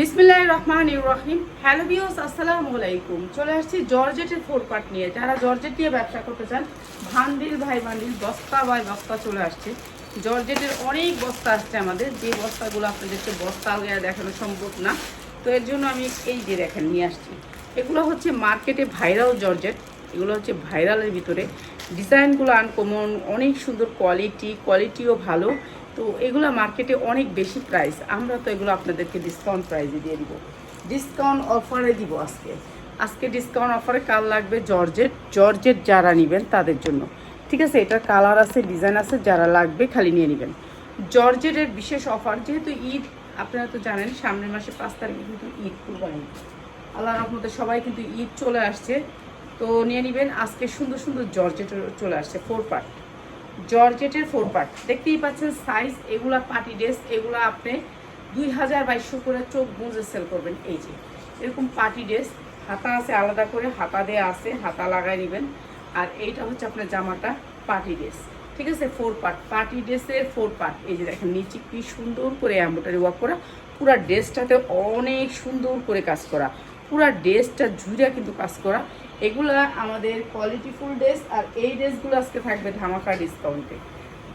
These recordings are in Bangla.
বিসমিল্লাহ রহমান রহিম। হ্যালো বিওস আসসালামু আলাইকুম। চলে আসছি জর্জেটের ফোর পার্ট নিয়ে। যারা জর্জেট দিয়ে ব্যবসা করতে চান, ভান্ডিল ভাই ভান্ডিল, বস্তা বাই বস্তা চলে আসছে। জর্জেটের অনেক বস্তা আসছে আমাদের। যে বস্তাগুলো আপনাদেরকে বস্তা আগে দেখানো সম্ভব না। তো এর জন্য আমি এই যে দেখেন, নিয়ে আসছি। এগুলো হচ্ছে মার্কেটে ভাইরাল জর্জেট। এগুলো হচ্ছে ভাইরালের ভিতরে। ডিজাইনগুলো আনকমন অনেক সুন্দর কোয়ালিটি কোয়ালিটিও ভালো। তো এগুলো মার্কেটে অনেক বেশি প্রাইস আমরা তো এগুলো আপনাদেরকে ডিসকাউন্ট প্রাইসে দিয়ে দিব। ডিসকাউন্ট অফারে দিব আজকে। আজকে ডিসকাউন্ট অফারে কাল লাগবে? জর্জেট জর্জেট যারা নেবেন তাদের জন্য। ঠিক আছে? এটার কালার আছে ডিজাইন আছে, যারা লাগবে খালি নিয়ে নেবেন। জর্জেটের বিশেষ অফার যেহেতু ঈদ, আপনারা তো জানেন, সামনের মাসে পাঁচ তারিখে কিন্তু ঈদ কুরবানি। আল্লাহ রহমতে সবাই কিন্তু ঈদ চলে আসছে। তো নিয়ে নেবেন। আজকে সুন্দর সুন্দর জর্জেট চলে আসছে ফোর পার্ট জর্জেটের ফোর পার্ট দেখতেই পাচ্ছেন সাইজ এগুলা পার্টি ড্রেস এগুলা আপনি দুই হাজার বাইশশো করে চোখ বুঝে সেল করবেন। এই যে, এরকম পার্টি ড্রেস হাতা আছে আলাদা করে, হাতা দেয়া আছে, হাতা লাগাই নেবেন। আর এইটা হচ্ছে আপনার জামাটা পার্টি ড্রেস ঠিক আছে? ফোর পার্ট পার্টি ড্রেসের ফোর পার্ট এই যে দেখেন, নিচে কি সুন্দর করে এম্বোটারি ওয়ার্ক করা। পুরো ড্রেসটাতে অনেক সুন্দর করে কাজ করা। পুরো ড্রেসটা জুড়ে কিন্তু কাজ করা। এগুলা আমাদের কোয়ালিটিফুল ড্রেস আর এই ড্রেসগুলো আজকে থাকবে ধামাকা ডিসকাউন্টে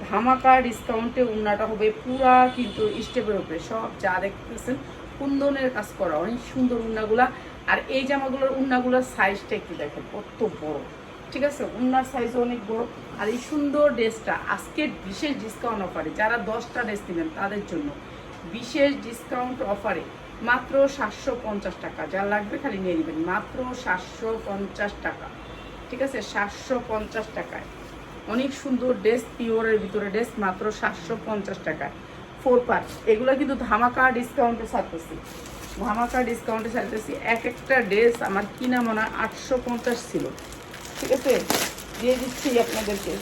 ধামাকা ডিসকাউন্টে উন্নাটা হবে পুরা কিন্তু স্টেপের উপরে, সব যা দেখতেছেন কুন্দনের কাজ করা, অনেক সুন্দর উন্নাগুলা। আর এই জামাগুলোর উন্নাগুলোর সাইজটা একটু দেখেন, কত বড়। ঠিক আছে? উন্নার সাইজ অনেক বড়। আর এই সুন্দর ড্রেসটা আজকের বিশেষ ডিসকাউন্ট অফারে যারা দশটা ড্রেস নেবেন তাদের জন্য বিশেষ ডিসকাউন্ট অফারে মাত্র সাতশো পঞ্চাশ টাকা। যা লাগবে খালি নিয়ে নেবেন। মাত্র সাতশো পঞ্চাশ টাকা। ঠিক আছে? সাতশো পঞ্চাশ টাকায়। অনেক সুন্দর ড্রেস, পিওরের ভিতরে ড্রেস মাত্র সাতশো পঞ্চাশ টাকায়। ফোর পার্ট এগুলো কিন্তু ধামাকা ডিসকাউন্টে ছাড়তেছি। ধামাকা ডিসকাউন্টে ছাড়তেছি। এক একটা ড্রেস আমার কিনা মনে হয় আটশো পঞ্চাশ ছিল। ঠিক আছে? দিয়ে দিচ্ছি আপনাদেরকে।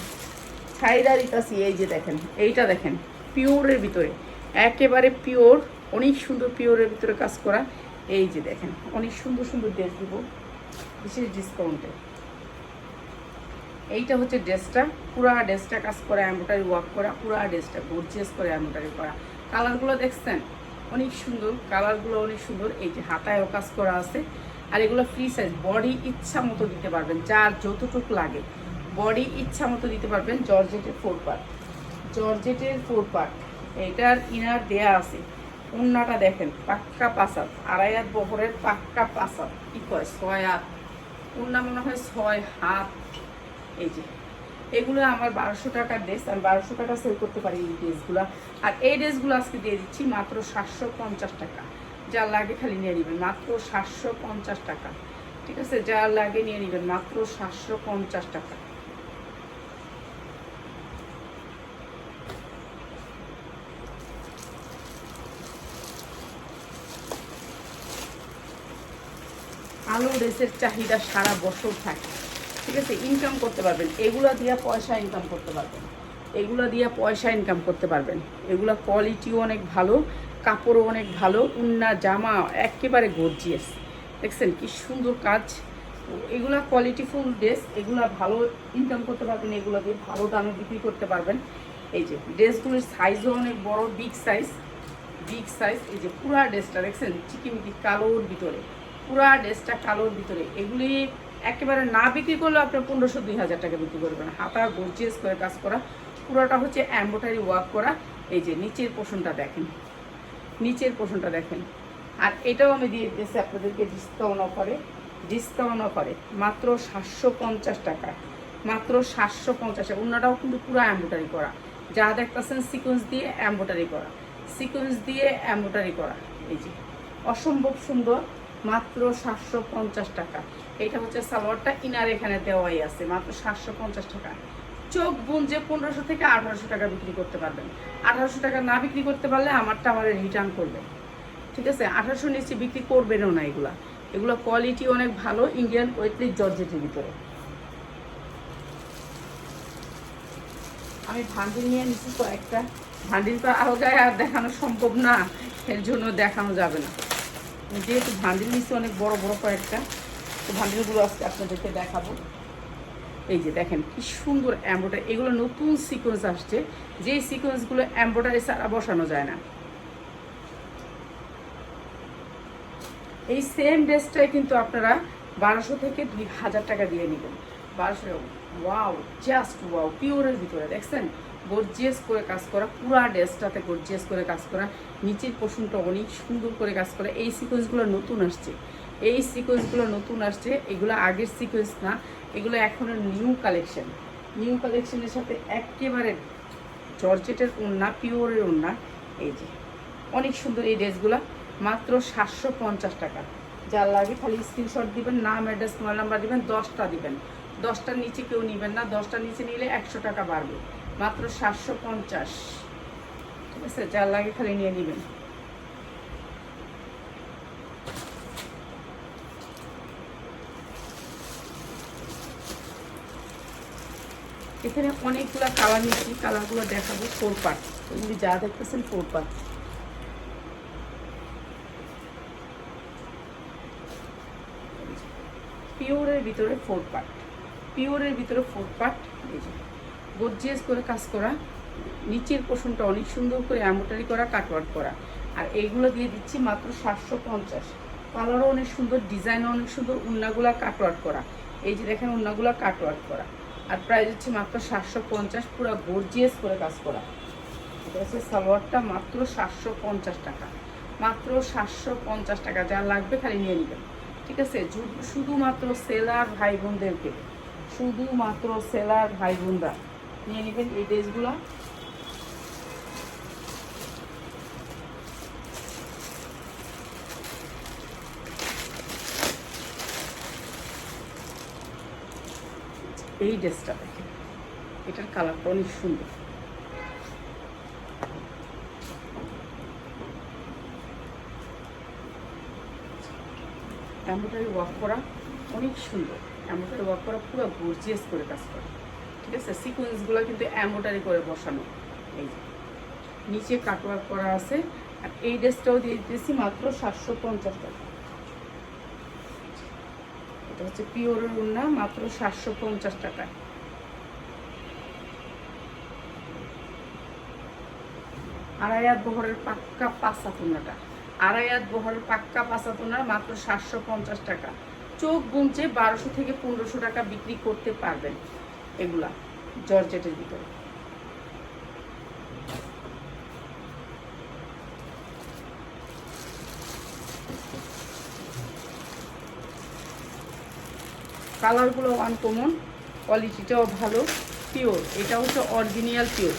ছাইরা দিতাছি এই যে দেখেন, এইটা দেখেন, পিওরের ভিতরে। একেবারে পিওর অনেক সুন্দর পিওরের ভিতরে কাজ করা। এই যে দেখেন, অনেক সুন্দর সুন্দর ড্রেস দিব। বিশেষ ডিসকাউন্টে এইটা হচ্ছে ড্রেসটা পুরা ড্রেসটা কাজ করা এম্ব্রয়ডারি ওয়ার্ক করা, পুরা ড্রেসটা গর্জিয়াস করে এম্ব্রয়ডারি করা। কালারগুলো দেখছেন? অনেক সুন্দর কালারগুলো অনেক সুন্দর। এই যে হাতায়ও কাজ করা আছে। আর এগুলো ফ্রি সাইজ বডি ইচ্ছা মতো দিতে পারবেন, যার যতটুকু লাগে। বডি ইচ্ছা মতো দিতে পারবেন জর্জেটের ফোর পার্ট জর্জেটের ফোর পার্ট এটার ইনার দেয়া আছে। উন্নাটা দেখেন, পাক্কা পাসাদ আড়াই হাত বহরের পাক্কা পাসাদ কি কয়, ছয় হাত। উন্না মনে হয় ছয় হাত। এই যে, এগুলো আমার বারোশো টাকার ড্রেস আমি বারোশো টাকা সেল করতে পারি এই ড্রেসগুলো। আর এই ড্রেসগুলো আজকে দিয়ে দিচ্ছি মাত্র সাতশো পঞ্চাশ টাকা। যা লাগে খালি নিয়ে নেবেন, মাত্র সাতশো পঞ্চাশ টাকা। ঠিক আছে, যা লাগে নিয়ে নেবেন, মাত্র সাতশো পঞ্চাশ টাকা। আলু ড্রেসের চাহিদা সারা বছর থাকে। ঠিক আছে? ইনকাম করতে পারবেন। এগুলো দিয়ে পয়সা ইনকাম করতে পারবেন। এগুলো দিয়ে পয়সা ইনকাম করতে পারবেন। এগুলো কোয়ালিটিও অনেক ভালো, কাপড়ও অনেক ভালো, উন্না, জামা, একেবারে গর্জিয়াস দেখছেন? কি সুন্দর কাজ। এগুলা কোয়ালিটিফুল ড্রেস এগুলো ভালো ইনকাম করতে পারবেন, এগুলো দিয়ে ভালো দামে বিক্রি করতে পারবেন। এই যে ড্রেসগুলির সাইজও অনেক বড় বিগ সাইজ বিগ সাইজ এই যে পুরা ড্রেসটা দেখছেন? চিকিমিকি কালোর ভিতরে। পুরা ড্রেসটা কালোর ভিতরে। এগুলি একেবারে না বিক্রি করলে আপনার পনেরোশো, দুই হাজার টাকা বিক্রি করবেন হাতা, গর্জিয়াস করে কাজ করা। পুরোটা হচ্ছে এম্ব্রয়ডারি ওয়ার্ক করা। এই যে নিচের পোষণটা দেখেন। নিচের পোষণটা দেখেন। আর এটাও আমি দিয়ে দিয়েছি আপনাদেরকে ডিসকাউন্ট অফারে ডিসকাউন্ট অফারে মাত্র সাতশো পঞ্চাশ টাকা। মাত্র সাতশো পঞ্চাশ টাকা। অন্যটাও কিন্তু পুরো এম্ব্রয়ডারি করা। যা দেখতেছেন সিকোয়েন্স দিয়ে এম্ব্রয়ডারি করা। সিকোয়েন্স দিয়ে এম্ব্রয়ডারি করা। এই যে অসম্ভব সুন্দর। মাত্র সাতশো পঞ্চাশ টাকা। এটা হচ্ছে সালোয়ারটা, ইনার এখানে দেওয়াই আছে, মাত্র সাতশো পঞ্চাশ টাকা। চোখ বুঞ্জে পনেরোশো থেকে আঠারোশো টাকা বিক্রি করতে পারবেন। আঠারোশো টাকা না বিক্রি করতে পারলে আমারটা আমার রিটার্ন করবে। ঠিক আছে? আঠারোশো নিচে বিক্রি করবেনও না এগুলা। এগুলো কোয়ালিটি অনেক ভালো ইন্ডিয়ান ওয়েটলি জর্জেটের ভিতরে। আমি ভান্ডিল নিয়ে নিচ্ছি কয়েকটা। ভান্ডিল তো আলগায় আর দেখানো সম্ভব না, এর জন্য দেখানো যাবে না। যেহেতু ভান্ডিল নিচ্ছি অনেক বড় বড় কয়েকটা, তো ভান্ডিলগুলো আজকে আপনাদেরকে দেখাবো। এই যে দেখেন, কি সুন্দর এম্ব্রয়ডারি এগুলো নতুন সিকোয়েন্স আসছে। যেই সিকোয়েন্সগুলো এম্ব্রয়ডারি ছাড়া বসানো যায় না। এই সেম ড্রেসটাই কিন্তু আপনারা বারোশো থেকে দুই হাজার টাকা দিয়ে নেবেন। বারোশো ওয়াও জাস্ট ওয়াও পিওরের ভিতরে, দেখছেন? গর্জিয়াস করে কাজ করা, পুরা ড্রেসটাতে গর্জিয়াস করে কাজ করা, নিচের পোষণটা অনেক সুন্দর করে কাজ করা। এই সিকোয়েন্সগুলো নতুন আসছে। এই সিকোয়েন্সগুলো নতুন আসছে, এগুলো আগের সিকোয়েন্স না, এগুলো এখনও নিউ কালেকশন নিউ কালেকশনের সাথে একেবারে জর্জেটের ওড়না, পিওরের ওড়না, এই যে, অনেক সুন্দর এই ড্রেসগুলো, মাত্র সাতশো পঞ্চাশ টাকা। যার লাগে খালি স্ক্রিনশট দিবেন, নাম অ্যাড্রেস মোবাইল নাম্বার দিবেন, দশটা দিবেন। দশটার নিচে কেউ নেবেন না, দশটার নিচে নিলে একশো টাকা বাড়বে। মাত্র সাতশো পঞ্চাশ। ঠিক আছে, যার লাগে খালি নিয়ে নেবেন। এখানে অনেকগুলো কালার নিচ্ছি কালারগুলো দেখাবো ফোর পার্ট এগুলি যা দেখতেছেন ফোর পার্ট পিওরের ভিতরে ফোর পার্ট পিওরের ভিতরে ফোর পার্ট এই যে। গর্জিয়াস করে কাজ করা, নিচের পোষণটা অনেক সুন্দর করে অ্যাম্বোটারি করা কাটওয়ার্ক করা। আর এইগুলো দিয়ে দিচ্ছি মাত্র সাতশো পঞ্চাশ। কালারও অনেক সুন্দর, ডিজাইনও অনেক সুন্দর, উন্নাগুলা কাটওয়ার্ক করা। এই যে দেখেন উন্নাগুলা কাটওয়ার্ক করা। আর প্রাইস হচ্ছে মাত্র সাতশো পঞ্চাশ, পুরো গর্জিয়াস করে কাজ করা। এটা হচ্ছে সালোয়ারটা মাত্র সাতশো পঞ্চাশ টাকা। মাত্র সাতশো পঞ্চাশ টাকা, যা লাগবে খালি নিয়ে নেবেন। ঠিক আছে? শুধুমাত্র সেলার ভাই বোনদেরকে শুধুমাত্র সেলার ভাই বোনরা নিয়ে নেবেন এই ড্রেসগুলো। এই ড্রেসটা দেখেন, এটার কালারটা অনেক সুন্দর। এমব্রয়ডারি ওয়ার্ক করা অনেক সুন্দর। এমব্রয়ডারি ওয়ার্ক করা পুরো গর্জিয়াস করে কাজ করা। ঠিক আছে? সিকোয়েন্সগুলো কিন্তু এমব্রয়ডারি করে বসানো। এই যে, নিচে কাটওয়ার্ক করা আছে। আর এই ড্রেসটাও দিয়ে দিতেছি মাত্র সাতশো পঞ্চাশ টাকা। এটা হচ্ছে পিওরের উন্না মাত্র সাতশো পঞ্চাশ টাকা আড়াইয়াত বহরের পাক্কা পাঁচা তুনাটা আড়াইয়াত বহরের পাক্কা পাঁচা তুনার মাত্র সাতশো পঞ্চাশ টাকা। চোখ গুনছে বারোশো থেকে পনেরোশো টাকা বিক্রি করতে পারবেন। এগুলা জর্জেটের ভিতরে। কালারগুলো অনকমন কোয়ালিটিটাও ভালো পিওর এটা হচ্ছে অরিজিনাল পিওর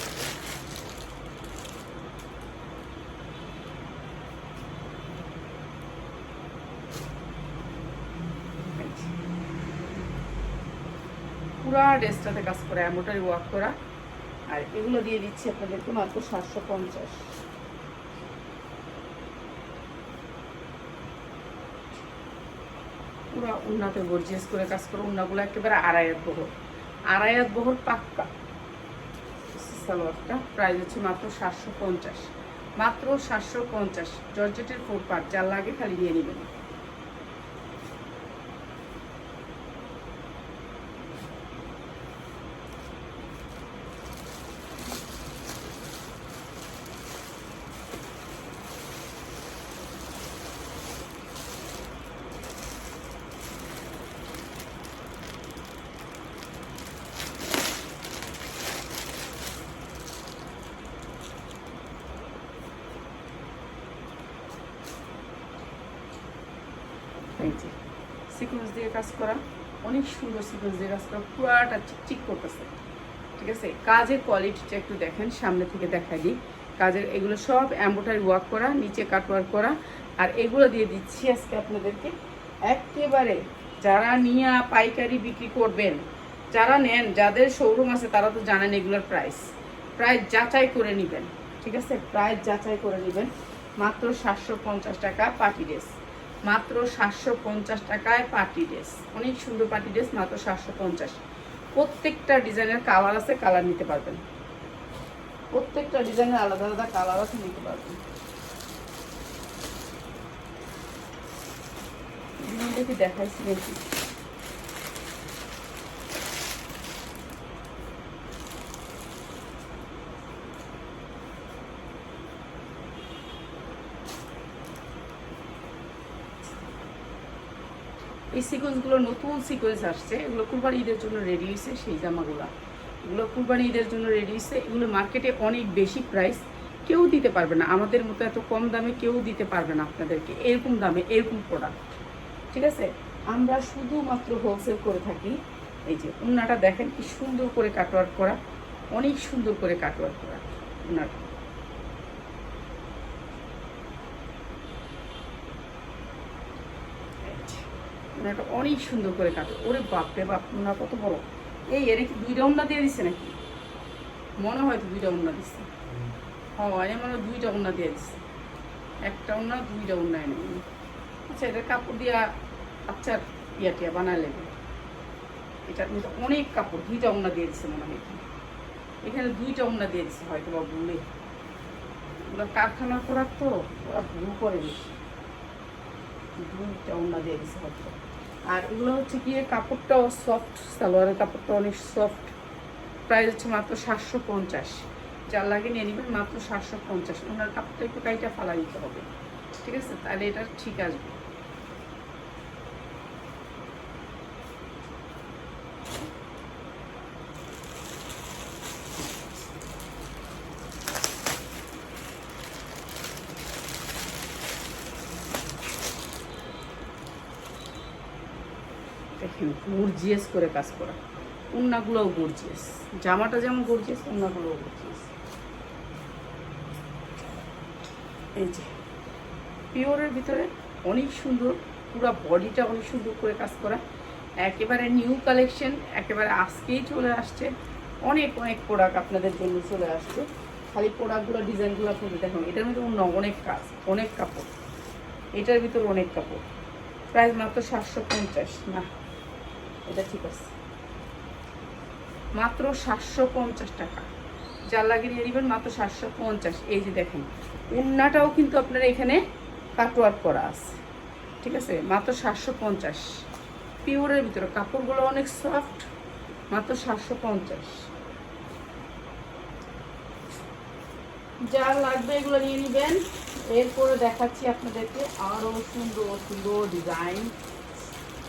কাজ এমোটারি ওয়ার্ক করা। আর এগুলো দিয়ে দিচ্ছি আপনাদেরকে মাত্র সাতশো পঞ্চাশ। পুরো উন্নাতে গর্জিয়াস করে কাজ করো, উন্নাগুলো একেবারে আড়াইয়াত বহর। আড়াইয়াত বহর পাক্কা। সালোয়ারটা প্রাইস হচ্ছে মাত্র সাতশো পঞ্চাশ। মাত্র সাতশো পঞ্চাশ। জর্জেটের ফোর পার্ট যার লাগে খালি নিয়ে নেবেন। এই যে দিয়ে কাজ করা, অনেক সুন্দর সিকোয়েন্স দিয়ে কাজ করা, পুরাটা চিকচিক করতেছে। ঠিক আছে? কাজের কোয়ালিটিটা একটু দেখেন, সামনে থেকে দেখাই দিই। কাজের এগুলো সব অ্যাম্বোটারি ওয়ার্ক করা, নিচে কাট ওয়ার্ক করা। আর এগুলো দিয়ে দিচ্ছি আজকে আপনাদেরকে, একেবারে যারা নিয়ে পাইকারি বিক্রি করবেন, যারা নেন, যাদের শোরুম আছে, তারা তো জানেন এগুলোর প্রাইস প্রাইস যাচাই করে নেবেন। ঠিক আছে? প্রাইস যাচাই করে নেবেন। মাত্র সাতশো পঞ্চাশ টাকা পার্টি ড্রেস মাত্র সাতশো পঞ্চাশ টাকায় পার্টি ড্রেস। অনেক সুন্দর পার্টি ড্রেস, মাত্র সাতশো পঞ্চাশ। প্রত্যেকটা ডিজাইনের কালার আছে, কালার নিতে পারবেন। প্রত্যেকটা ডিজাইনের আলাদা আলাদা কালার আছে, নিতে পারবেন। দেখাইছি এই সিকোয়েন্সগুলো নতুন সিকোয়েন্স আসছে, এগুলো কুরবানি ঈদের জন্য রেডি হয়েছে, সেই জামাগুলো। এগুলো কুরবানি ঈদের জন্য রেডি হয়েছে, এগুলো মার্কেটে অনেক বেশি প্রাইস কেউ দিতে পারবে না। আমাদের মতো এত কম দামে কেউ দিতে পারবে না আপনাদেরকে। এরকম দামে, এরকম প্রোডাক্ট ঠিক আছে? আমরা শুধুমাত্র হোলসেল করে থাকি। এই যে উন্নাটা দেখেন কি সুন্দর করে কাটওয়ার্ক করা, অনেক সুন্দর করে কাটওয়ার্ক করা উন্নাটা। উন্নাটা অনেক সুন্দর করে কাটো। ওরে বাপরে বাপ উন্না কত বড়। এই এর কি দুইটা উন্না দিয়ে দিচ্ছে নাকি? মনে হয় তো দুইটা উন্না দিচ্ছে হ্যাঁ এর মনে দুইটা উন্না দিয়ে দিচ্ছে একটা উন্না দুইটা উন্না এনে আচ্ছা এটা কাপড় দিয়া আচ্ছা ইয়া টিয়া বানায় এটার মধ্যে অনেক কাপড় দুইটা উন্না দিয়ে দিচ্ছে মনে হয় এখানে। দুইটা উন্না দিয়ে দিচ্ছে হয়তো বা ভুলে। ওরা কারখানার প্রোডাক্ট তো, ওরা ভুল করে বেশি। দুইটা উন্না দিয়ে দিচ্ছে হয়তো আর এগুলো হচ্ছে গিয়ে কাপড়টাও সফট সালোয়ারের কাপড়টা অনেক সফট প্রাইস হচ্ছে মাত্র সাতশো পঞ্চাশ। যার লাগে নিয়ে নেবেন মাত্র সাতশো পঞ্চাশ। ওনার কাপড়টা একটু কাইটা ফালা দিতে হবে। ঠিক আছে? তাহলে এটা ঠিক আসবে। দেখেন গর্জিয়াস করে কাজ করা। উন্নাগুলোও গর্জিয়াস। জামাটা যেমন গর্জিয়াস, উন্নাগুলোও গর্জিয়াস। এই যে, পিওরের ভিতরে অনেক সুন্দর, পুরো বডিটা অনেক সুন্দর করে কাজ করা। একেবারে নিউ কালেকশন, একেবারে আজকেই চলে আসছে। অনেক অনেক প্রোডাক্ট আপনাদের জন্য চলে আসছে। খালি প্রোডাক্টগুলো ডিজাইনগুলো আপনাদের দেখুন, এটার মধ্যে অন্য অনেক কাজ, অনেক কাপড়। এটার ভিতরে অনেক কাপড়। প্রাইস মাত্র সাতশো পঞ্চাশ। না এটা ঠিক আছে। মাত্র সাতশো পঞ্চাশ টাকা। যার লাগে নিয়ে নেবেন মাত্র সাতশো পঞ্চাশ। এই যে দেখেন, উন্নাটাও কিন্তু আপনার এখানে কাটওয়ার্ক করা আছে। ঠিক আছে? মাত্র সাতশো পঞ্চাশ। পিওরের ভিতরে, কাপড়গুলো অনেক সফট মাত্র সাতশো পঞ্চাশ। যা লাগবে এগুলো নিয়ে নেবেন। এরপরে দেখাচ্ছি আপনাদেরকে আরও সুন্দর সুন্দর ডিজাইন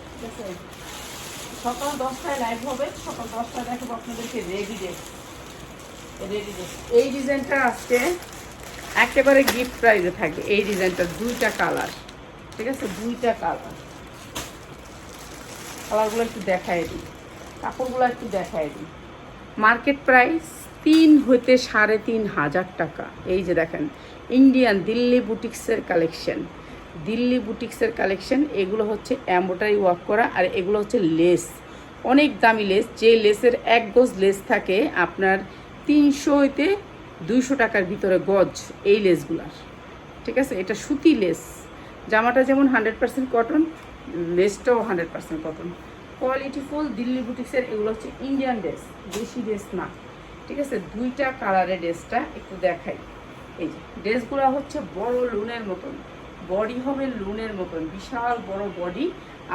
ঠিক আছে? সকাল দশটায় লাইভ হবে, সকাল দশটায় দেখাবো আপনাদেরকে রেডি রেডি এই ডিজাইনটা আজকে একেবারে গিফট প্রাইজে থাকে। এই ডিজাইনটা দুইটা কালার ঠিক আছে? দুইটা কালার কালারগুলো একটু দেখাই দিই। কাপড়গুলো একটু দেখাই দিই। মার্কেট প্রাইস তিন হইতে সাড়ে তিন হাজার টাকা। এই যে দেখেন ইন্ডিয়ান দিল্লি বুটিক্সের কালেকশন দিল্লি বুটিক্সের কালেকশন, এগুলো হচ্ছে অ্যাম্বোটারি ওয়ার্ক করা আর এগুলো হচ্ছে লেস। অনেক দামি লেস, যে লেসের এক গজ লেস থাকে আপনার তিনশো হইতে দুইশো টাকার ভিতরে গজ এই লেসগুলার। ঠিক আছে? এটা সুতি লেস। জামাটা যেমন hundred percent cotton, লেসটাও hundred percent cotton. Quality full Delhi বুটিক্সের, এগুলো হচ্ছে ইন্ডিয়ান ড্রেস, দেশি ড্রেস না। ঠিক আছে? দুইটা কালারের ড্রেসটা একটু দেখাই। এই যে, ড্রেসগুলো হচ্ছে বড় লুনের মতন। বডি হবে লুনের মতন, বিশাল বড় বডি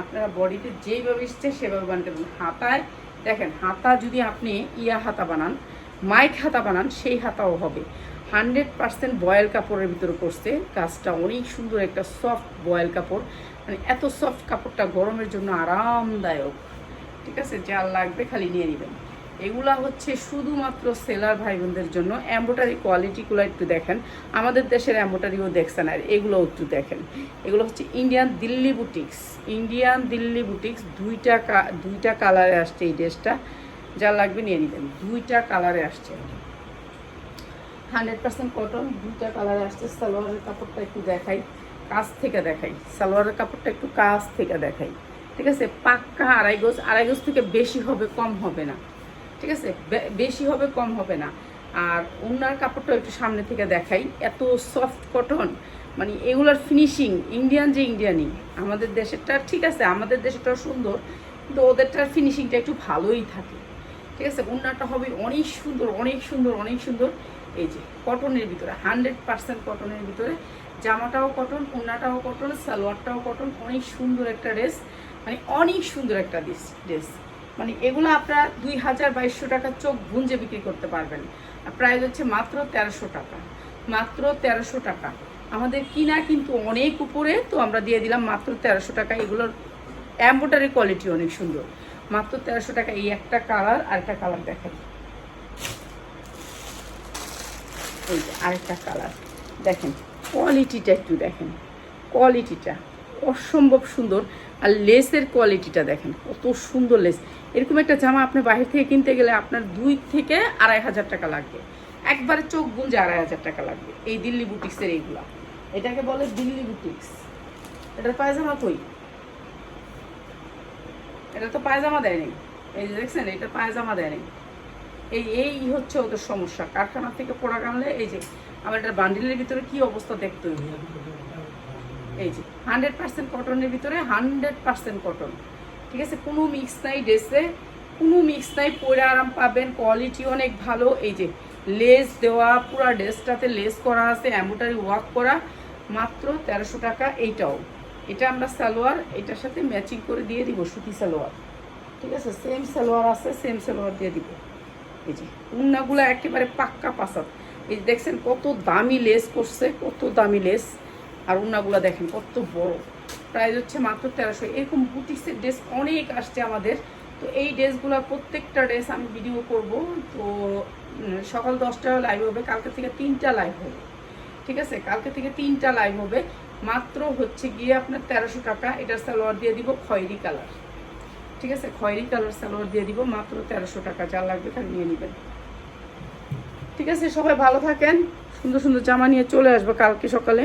আপনারা বডিতে যেইভাবে ইচ্ছে সেভাবে বানাতে পারেন হাতায়, দেখেন, হাতা যদি আপনি ইয়া হাতা বানান মাইক হাতা বানান, সেই হাতাও হবে। হান্ড্রেড পার্সেন্ট বয়েল কাপড়ের ভিতরে করছে কাজটা অনেক সুন্দর একটা সফট বয়েল কাপড়। মানে এত সফট কাপড়টা গরমের জন্য আরামদায়ক। ঠিক আছে? যা লাগবে খালি নিয়ে নেবেন। এগুলা হচ্ছে শুধুমাত্র সেলার ভাই বোনদের জন্য অ্যাম্বোটারি কোয়ালিটিগুলো একটু দেখেন। আমাদের দেশের অ্যাম্বোটারিও দেখছেন আর এগুলোও একটু দেখেন। এগুলো হচ্ছে Indian Delhi boutiques Indian Delhi boutiques দুইটা দুইটা কালারে আসছে এই ড্রেসটা। যা লাগবে নিয়ে নেবেন। দুইটা কালারে আসছে। হান্ড্রেড পার্সেন্ট কটন দুইটা কালারে আসছে। সালোয়ারের কাপড়টা একটু দেখাই। কাছ থেকে দেখাই। সালোয়ারের কাপড়টা একটু কাছ থেকে দেখাই। ঠিক আছে? পাক্কা আড়াই গোজ আড়াই গোজ থেকে বেশি হবে, কম হবে না। ঠিক আছে? বেশি হবে, কম হবে না। আর ওনার কাপড়টা একটু সামনে থেকে দেখাই। এত সফট কটন মানে এগুলোর ফিনিশিং ইন্ডিয়ান যে ইন্ডিয়ানই আমাদের দেশেরটা ঠিক আছে, আমাদের দেশেরটাও সুন্দর, কিন্তু ওদেরটার ফিনিশিংটা একটু ভালোই থাকে। ঠিক আছে? ওনারটা হবে অনেক সুন্দর অনেক সুন্দর অনেক সুন্দর। এই যে কটনের ভিতরে হান্ড্রেড পার্সেন্ট কটনের ভিতরে। জামাটাও কটন ওনাটাও কটন সালোয়ারটাও কটন অনেক সুন্দর একটা ড্রেস মানে অনেক সুন্দর একটা ড্রেস মানে এগুলো আপনারা দুই হাজার বাইশশো টাকা চোখ গুঞ্জে বিক্রি করতে পারবেন। প্রাইস হচ্ছে মাত্র তেরোশো টাকা। মাত্র তেরোশো টাকা। আমাদের কিনা কিন্তু অনেক উপরে, তো আমরা দিয়ে দিলাম মাত্র তেরোশো টাকা। এগুলোর এম্বোটারি কোয়ালিটি অনেক সুন্দর। মাত্র তেরোশো টাকা। এই একটা কালার আর একটা কালার দেখাই। এই আরেকটা কালার দেখেন কোয়ালিটিটা একটু দেখেন। কোয়ালিটিটা অসম্ভব সুন্দর। আর লেসের কোয়ালিটিটা দেখেন, কত সুন্দর লেস। এরকম একটা জামা আপনি বাইরে থেকে কিনতে গেলে আপনার দুই থেকে আড়াই হাজার টাকা লাগবে। একবারে চোখ গুঞ্জে আড়াই হাজার টাকা লাগবে, এই দিল্লি বুটিক্সের এইগুলা। এটাকে বলে দিল্লি বুটিক্স এটার পায়জামা কই? এটা তো পায়জামা দেয়নি এই যে দেখছেন, এটা পায়জামা দেয়নি এই এই হচ্ছে ওদের সমস্যা। কারখানা থেকে প্রোডাক্ট আনলে এই যে আমার এটা বান্ডিলের ভিতরে কি অবস্থা দেখতে হবে? এই যে হান্ড্রেড পার্সেন্ট কটনের ভিতরে হান্ড্রেড পার্সেন্ট কটন ঠিক আছে? কোনো মিক্স নাই ড্রেসে কোনো মিক্স নাই, পরে আরাম পাবেন কোয়ালিটি অনেক ভালো। এই যে লেস দেওয়া, পুরো ড্রেসটাতে লেস করা আছে অ্যাম্বোটারি ওয়ার্ক করা, মাত্র তেরোশো টাকা এইটাও। এটা আমরা সালোয়ার, এটার সাথে ম্যাচিং করে দিয়ে দিব, সুতি সালোয়ার। ঠিক আছে? সেম সালোয়ার আছে সেম সালোয়ার দিয়ে দিব। এই যে, উন্নাগুলো একেবারে পাক্কা পাসাদ। এই দেখছেন কত দামি লেস করছে, কত দামি লেস আর উন্নাগুলো দেখেন কত বড়। প্রাইস হচ্ছে মাত্র তেরোশো। এরকম বুটিক্সের ড্রেস অনেক আসছে আমাদের। তো এই ড্রেসগুলো প্রত্যেকটা ড্রেস আমি ভিডিও করব। তো সকাল দশটা লাইভ হবে, কালকে থেকে তিনটা লাইভ হবে। ঠিক আছে? কালকে থেকে তিনটা লাইভ হবে। মাত্র হচ্ছে গিয়ে আপনার তেরোশো টাকা। এটার সালোয়ার দিয়ে দিব খয়েরি কালার। ঠিক আছে? খয়েরি কালার সালোয়ার দিয়ে দিব। মাত্র তেরোশো টাকা। যা লাগবে তার নিয়ে নেবেন। ঠিক আছে? সবাই ভালো থাকেন। সুন্দর সুন্দর জামা নিয়ে চলে আসব কালকে সকালে।